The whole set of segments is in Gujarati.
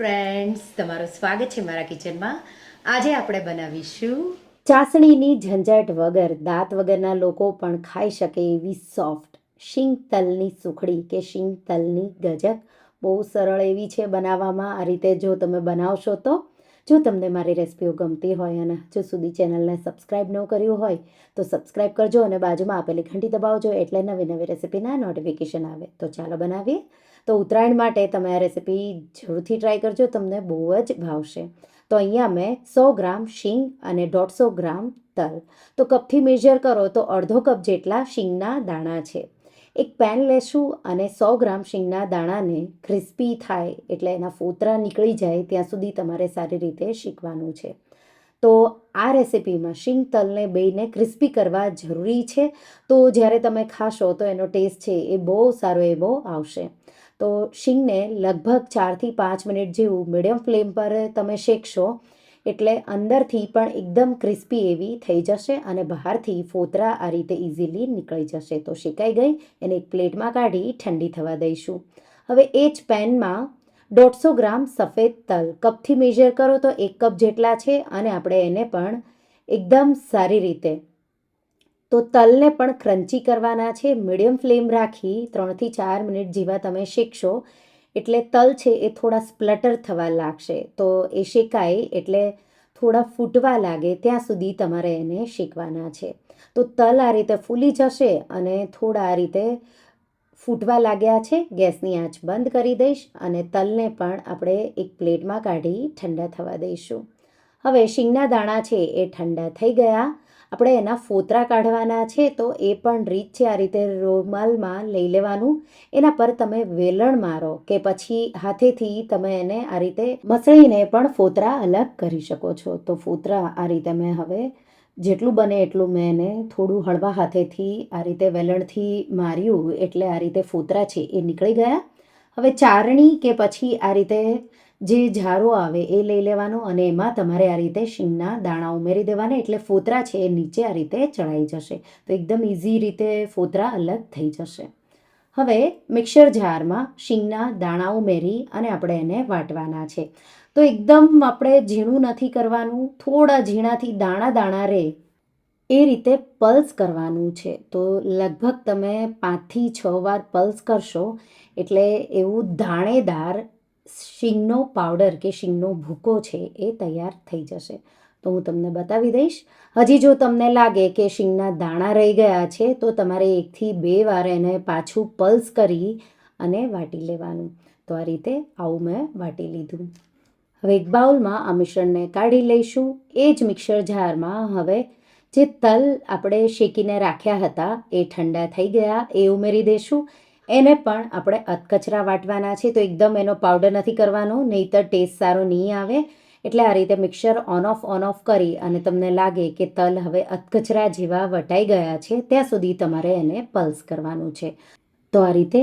તમારું સ્વાગત છે મારા કિચનમાં. આજે આપણે બનાવીશું ચાસણીની ઝંઝટ વગર, દાંત વગરના લોકો પણ ખાઈ શકે એવી સોફ્ટ શીંગ તલની સુખડી કે શીંગ તલની ગજક. બહુ સરળ એવી છે બનાવવામાં. આ રીતે જો તમે બનાવશો તો, જો તમને મારી રેસિપીઓ ગમતી હોય અને હજુ સુધી ચેનલને સબસ્ક્રાઈબ ન કર્યું હોય, તો સબસ્ક્રાઈબ કરજો અને બાજુમાં આપેલી ઘંટી દબાવજો એટલે નવી નવી રેસિપીના નોટિફિકેશન આવે. તો ચાલો બનાવીએ. તો ઉત્તરાયણ માટે તમે આ રેસીપી જરૂરથી ટ્રાય કરજો, તમને બહુ જ ભાવશે. તો અહીંયા મેં સો ગ્રામ શીંગ અને દોઢસો ગ્રામ તલ. તો કપથી મેજર કરો તો અડધો કપ જેટલા શીંગના દાણા છે. એક પેન લેશું અને સો ગ્રામ શીંગના દાણાને ક્રિસ્પી થાય એટલે એના ફોતરા નીકળી જાય ત્યાં સુધી તમારે સારી રીતે શીખવાનું છે. તો આ રેસિપીમાં શીંગ તલને બેયને ક્રિસ્પી કરવા જરૂરી છે. તો જ્યારે તમે ખાશો તો એનો ટેસ્ટ છે એ બહુ સારો એવો આવશે. તો શીંગને લગભગ ચારથી પાંચ મિનિટ જેવું મીડિયમ ફ્લેમ પર તમે શેકશો, એટલે અંદરથી પણ એકદમ ક્રિસ્પી એવી થઈ જશે અને બહારથી ફોતરા આ રીતે ઇઝીલી નીકળી જશે. તો શેકાઈ ગઈ, એને એક પ્લેટમાં કાઢી ઠંડી થવા દઈશું. હવે એ જ પેનમાં દોઢસો ગ્રામ સફેદ તલ કપથી મેજર કરો તો એક કપ જેટલા છે અને આપણે એને પણ એકદમ સારી રીતે તો તલને પણ ક્રન્ચી કરવાના છે. મીડિયમ ફ્લેમ રાખી ત્રણથી ચાર મિનિટ જેવા તમે શેકશો, એટલે તલ છે એ થોડા સ્પ્લટર થવા લાગશે. તો એ શેકાય એટલે થોડા ફૂટવા લાગે ત્યાં સુધી તમારે એને શેકવાના છે. તો તલ આ રીતે ફૂલી જશે અને થોડા આ રીતે ફૂટવા લાગ્યા છે. ગેસની આંચ બંધ કરી દઈશ અને તલને પણ આપણે એક પ્લેટમાં કાઢી ઠંડા થવા દઈશું. હવે શીંગના દાણા છે એ ઠંડા થઈ ગયા. આપણે એના ફોતરા કાઢવાના છે, તો એ પણ રીત છે આ રીતે રૂમાલમાં લઈ લેવાનું. એના પર તમે વેલણ મારો કે પછી હાથેથી તમે એને આ રીતે મસળીને પણ ફોતરા અલગ કરી શકો છો. તો ફોતરા આ રીતે મેં હવે જેટલું બને એટલું મેં એને થોડું હળવા હાથેથી આ રીતે વેલણથી માર્યું, એટલે આ રીતે ફોતરા છે એ નીકળી ગયા. હવે ચારણી કે પછી આ રીતે જે ઝારો આવે એ લઈ લેવાનો અને એમાં તમારે આ રીતે શીંગના દાણા ઉમેરી દેવાના એટલે ફોતરા છે એ નીચે આ રીતે ચડાઈ જશે. તો એકદમ ઇઝી રીતે ફોતરા અલગ થઈ જશે. હવે મિક્સર જારમાં શીંગના દાણા ઉમેરી અને આપણે એને વાટવાના છે. તો એકદમ આપણે ઝીણું નથી કરવાનું, થોડા ઝીણાથી દાણા દાણા રહે એ રીતે પલ્સ કરવાનું છે. તો લગભગ તમે પાંચથી છ વાર પલ્સ કરશો એટલે એવું દાણેદાર શીંગનો પાવડર કે શીંગનો ભૂકો છે એ તૈયાર થઈ જશે. તો હું તમને બતાવી દઈશ. હજી જો તમને લાગે કે શીંગના દાણા રહી ગયા છે, તો તમારે એકથી બે વાર એને પાછું પલ્સ કરી અને વાટી લેવાનું. તો આ રીતે આવું મેં વાટી લીધું. હવે એક બાઉલમાં આ મિશ્રણને કાઢી લઈશું. એ જ મિક્સર જારમાં હવે જે તલ આપણે શેકીને રાખ્યા હતા, એ ઠંડા થઈ ગયા, એ ઉમેરી દઈશું એને પણ આપણે અધકચરા વાટવાના છે, તો એકદમ એનો પાવડર નથી કરવાનો, નહીંતર ટેસ્ટ સારો નહીં આવે. એટલે આ રીતે mixer on off on off કરી અને તમને લાગે કે તલ હવે અધકચરા જેવા વટાઈ ગયા છે, ત્યાં સુધી તમારે એને પલ્સ કરવાનું છે. તો આ રીતે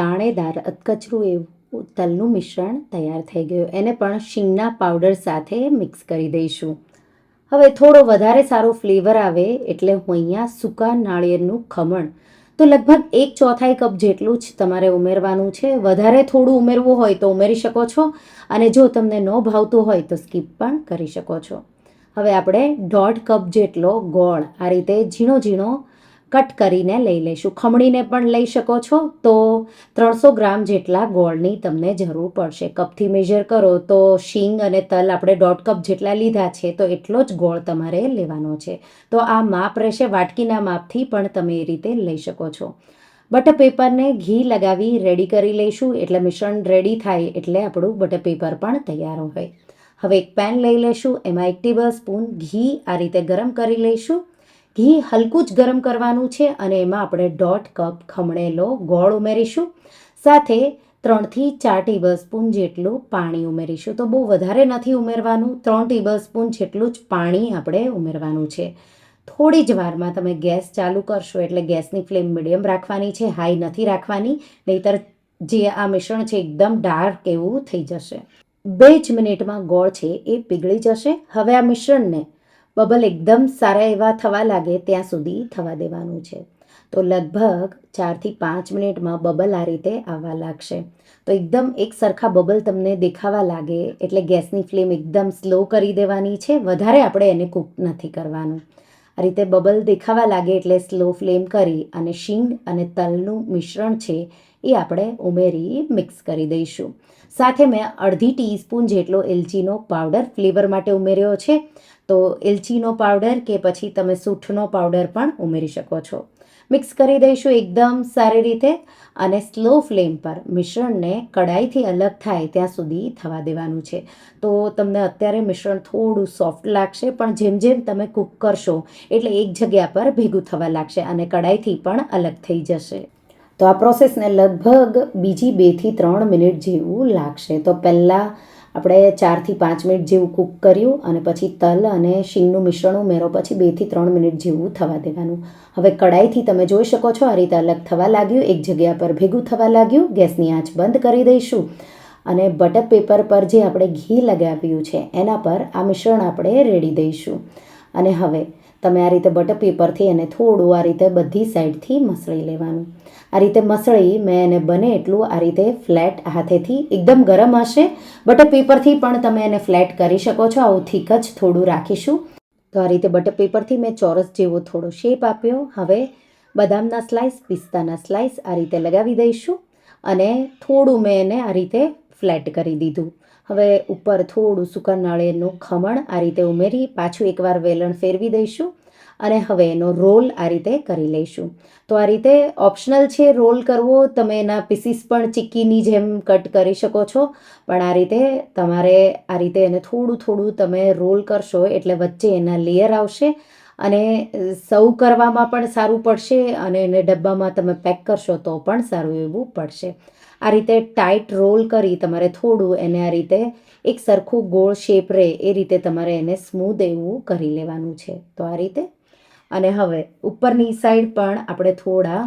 દાણેદાર અધકચરું એવું તલનું મિશ્રણ તૈયાર થઈ ગયું. એને પણ શીંગના પાવડર સાથે મિક્સ કરી દઈશું. હવે થોડો વધારે સારો ફ્લેવર આવે એટલે હું અહીંયા સૂકા નાળિયેરનું ખમણ તો લગભગ એક ચોથાઈ કપ જેટલું જ તમારે ઉમેરવાનું છે. વધારે થોડું ઉમેરવું હોય તો ઉમેરી શકો છો અને જો તમને ન ભાવતું હોય તો સ્કીપ પણ કરી શકો છો. હવે આપણે દોઢ કપ જેટલો ગોળ આ રીતે ઝીણો ઝીણો કટ કરીને લઈ લઈશું. ખમણીને પણ લઈ શકો છો. તો ત્રણસો ગ્રામ જેટલા ગોળની તમને જરૂર પડશે. કપથી મેજર કરો તો શીંગ અને તલ આપણે દોઢ કપ જેટલા લીધા છે, તો એટલો જ ગોળ તમારે લેવાનો છે. તો આ માપ રહેશે વાટકીના માપથી પણ તમે એ રીતે લઈ શકો છો. બટર પેપરને ઘી લગાવી રેડી કરી લઈશું. એટલે મિશ્રણ રેડી થાય એટલે આપણું બટર પેપર પણ તૈયાર હોય. હવે એક પેન લઈ લઈશું. એમાં એક ટેબલ સ્પૂન ઘી આ રીતે ગરમ કરી લઈશું. ઘી હલકું જ ગરમ કરવાનું છે અને એમાં આપણે દોઢ કપ ખમણેલો ગોળ ઉમેરીશું. સાથે ત્રણથી ચાર ટેબલ સ્પૂન જેટલું પાણી ઉમેરીશું. તો બહુ વધારે નથી ઉમેરવાનું. ત્રણ ટેબલ સ્પૂન જેટલું જ પાણી આપણે ઉમેરવાનું છે. થોડી જ વારમાં તમે ગેસ ચાલુ કરશો એટલે ગેસની ફ્લેમ મીડિયમ રાખવાની છે. હાઈ નથી રાખવાની. નહીતર જે આ મિશ્રણ છે એકદમ ડાર્ક એવું થઈ જશે. બે જ મિનિટમાં ગોળ છે એ પીગળી જશે. હવે આ મિશ્રણને બબલ એકદમ સારા એવા થવા લાગે ત્યાં સુધી થવા દેવાનું છે. તો લગભગ ચારથી પાંચ મિનિટમાં બબલ આ રીતે આવવા લાગશે. તો એકદમ એક સરખા બબલ તમને દેખાવા લાગે એટલે ગેસની ફ્લેમ એકદમ સ્લો કરી દેવાની છે. વધારે આપણે એને કૂક નથી કરવાનું. આ રીતે બબલ દેખાવા લાગે એટલે સ્લો ફ્લેમ કરી અને શીંગ અને તલનું મિશ્રણ છે એ આપણે ઉમેરી મિક્સ કરી દઈશું. સાથે મેં અડધી ટીસ્પૂન જેટલો એલચીનો પાવડર ફ્લેવર માટે ઉમેર્યો છે. તો એલચીનો પાવડર કે પછી તમે સૂંઠનો પાવડર પણ ઉમેરી શકો છો. મિક્સ કરી દઈશું એકદમ સારી રીતે અને સ્લો ફ્લેમ પર મિશ્રણને કડાઈથી અલગ થાય ત્યાં સુધી થવા દેવાનું છે. તો તમને અત્યારે મિશ્રણ થોડું સોફ્ટ લાગશે, પણ જેમ જેમ તમે કૂક કરશો, એટલે એક જગ્યા પર ભેગું થવા લાગશે અને કડાઈથી પણ અલગ થઈ જશે. તો આ પ્રોસેસને લગભગ બીજી બેથી ત્રણ મિનિટ જેવું લાગશે. તો પહેલાં આપણે ચારથી પાંચ મિનિટ જેવું કૂક કર્યું અને પછી તલ અને શીંગનું મિશ્રણ ઉમેરો, પછી બેથી ત્રણ મિનિટ જેવું થવા દેવાનું. હવે કડાઈથી તમે જોઈ શકો છો આ રીતે અલગ થવા લાગ્યું, એક જગ્યા પર ભેગું થવા લાગ્યું. ગેસની આંચ બંધ કરી દઈશું અને બટર પેપર પર જે આપણે ઘી લગાવ્યું છે, એના પર આ મિશ્રણ આપણે રેડી દઈશું. અને હવે તમે આ રીતે બટર પેપરથી એને થોડું આ રીતે બધી સાઈડથી મસળી લેવાનું. આ રીતે મસળી મેં એને બને એટલું આ રીતે ફ્લેટ હાથેથી એકદમ ગરમ હશે. બટર પેપરથી પણ તમે એને ફ્લેટ કરી શકો છો. આવું થીક જ થોડું રાખીશું. તો આ રીતે બટર પેપરથી મેં ચોરસ જેવો થોડો શેપ આપ્યો. હવે બદામના સ્લાઇસ પિસ્તાના સ્લાઇસ આ રીતે લગાવી દઈશું. અને થોડું મેં એને આ રીતે ફ્લેટ કરી દીધું. હવે ઉપર થોડું સૂકા નાળિયેરનું ખમણ આ રીતે ઉમેરી પાછું એકવાર વેલણ ફેરવી દઈશું અને હવે એનો રોલ આ રીતે કરી લઈશું. તો આ રીતે ઓપ્શનલ છે રોલ કરવો, તમે એના પીસીસ પણ ચીક્કીની જેમ કટ કરી શકો છો. પણ આ રીતે તમારે આ રીતે એને થોડું થોડું તમે રોલ કરશો એટલે વચ્ચે એના લેયર આવશે. અને સર્વ કરવામાં પણ સારું પડશે અને એને ડબ્બામાં તમે પેક કરશો તો પણ સારું એવું પડશે. આ રીતે ટાઈટ રોલ કરી તમારે થોડું એને આ રીતે એક સરખું ગોળ શેપ રહે એ રીતે તમારે એને સ્મૂધ એવું કરી લેવાનું છે. તો આ રીતે. અને હવે ઉપરની સાઈડ પણ આપણે થોડા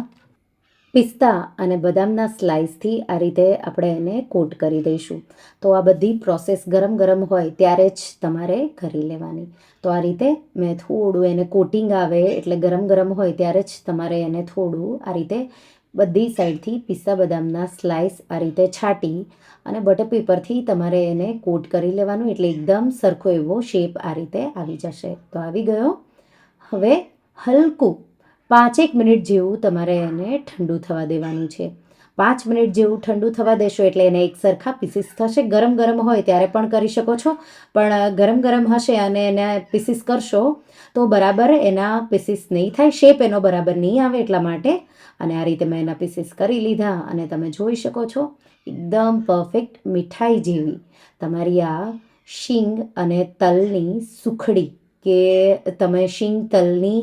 પિસ્તા અને બદામના સ્લાઇસથી આ રીતે આપણે એને કોટ કરી દઈશું. તો આ બધી પ્રોસેસ ગરમ ગરમ હોય ત્યારે જ તમારે કરી લેવાની. તો આ રીતે મેં થોડું એને કોટિંગ આવે એટલે ગરમ ગરમ હોય ત્યારે જ તમારે એને થોડું આ રીતે બધી સાઈડથી પિસ્તા બદામના સ્લાઇસ આ રીતે છાંટી અને બટર પેપરથી તમારે એને કોટ કરી લેવાનું એટલે એકદમ સરખો એવો શેપ આ રીતે આવી જશે. તો આવી ગયો. હવે હલકું પાંચેક મિનિટ જેવું તમારે એને ઠંડુ થવા દેવાનું છે. પાંચ મિનિટ જેવું ઠંડુ થવા દેશો એટલે એને એક સરખા પીસીસ થશે. ગરમ ગરમ હોય ત્યારે પણ કરી શકો છો. પણ ગરમ ગરમ હશે અને એને પીસીસ કરશો તો બરાબર એના પીસીસ નહીં થાય. શેપ એનો બરાબર નહીં આવે એટલા માટે. અને આ રીતે મેં એના પીસીસ કરી લીધા અને તમે જોઈ શકો છો, એકદમ પરફેક્ટ મીઠાઈ જેવી. તમારી આ શીંગ અને તલની સુખડી કે તમે શીંગ તલની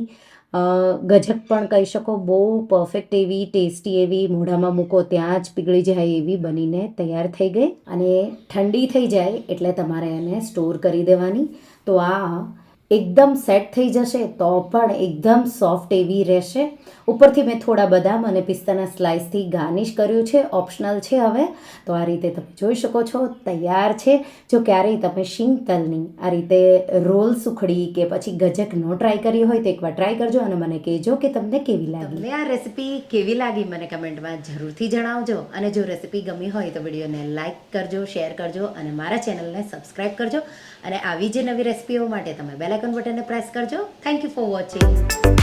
ગજક પણ કહી શકો. બહુ પરફેક્ટ એવી ટેસ્ટી એવી મોઢામાં મૂકો, ત્યાં જ પીગળી જાય એવી બનીને તૈયાર થઈ ગઈ. અને ઠંડી થઈ જાય એટલે તમારે એને સ્ટોર કરી દેવાની. તો આ એકદમ સેટ થઈ જશે, તો પણ એકદમ સોફ્ટ એવી રહેશે. ઉપરથી મેં થોડા બદામ અને પિસ્તાના સ્લાઇસથી ગાર્નિશ કર્યું છે ઓપ્શનલ છે હવે. તો આ રીતે તમે જોઈ શકો છો, તૈયાર છે. જો ક્યારેય તમે શીંગ તલની આ રીતે રોલ સુખડી કે પછી ગજક ન ટ્રાય કરી હોય તો એકવાર ટ્રાય કરજો અને મને કહેજો કે તમને કેવી લાગી. તમને આ રેસિપી કેવી લાગી મને કમેન્ટમાં જરૂરથી જણાવજો. અને જો રેસિપી ગમી હોય તો વિડીયોને લાઇક કરજો શેર કરજો અને મારા ચેનલને સબસ્ક્રાઈબ કરજો. અને આવી જે નવી રેસિપીઓ માટે તમે બેલ આઇકન બટનને પ્રેસ કરજો. Thank you for watching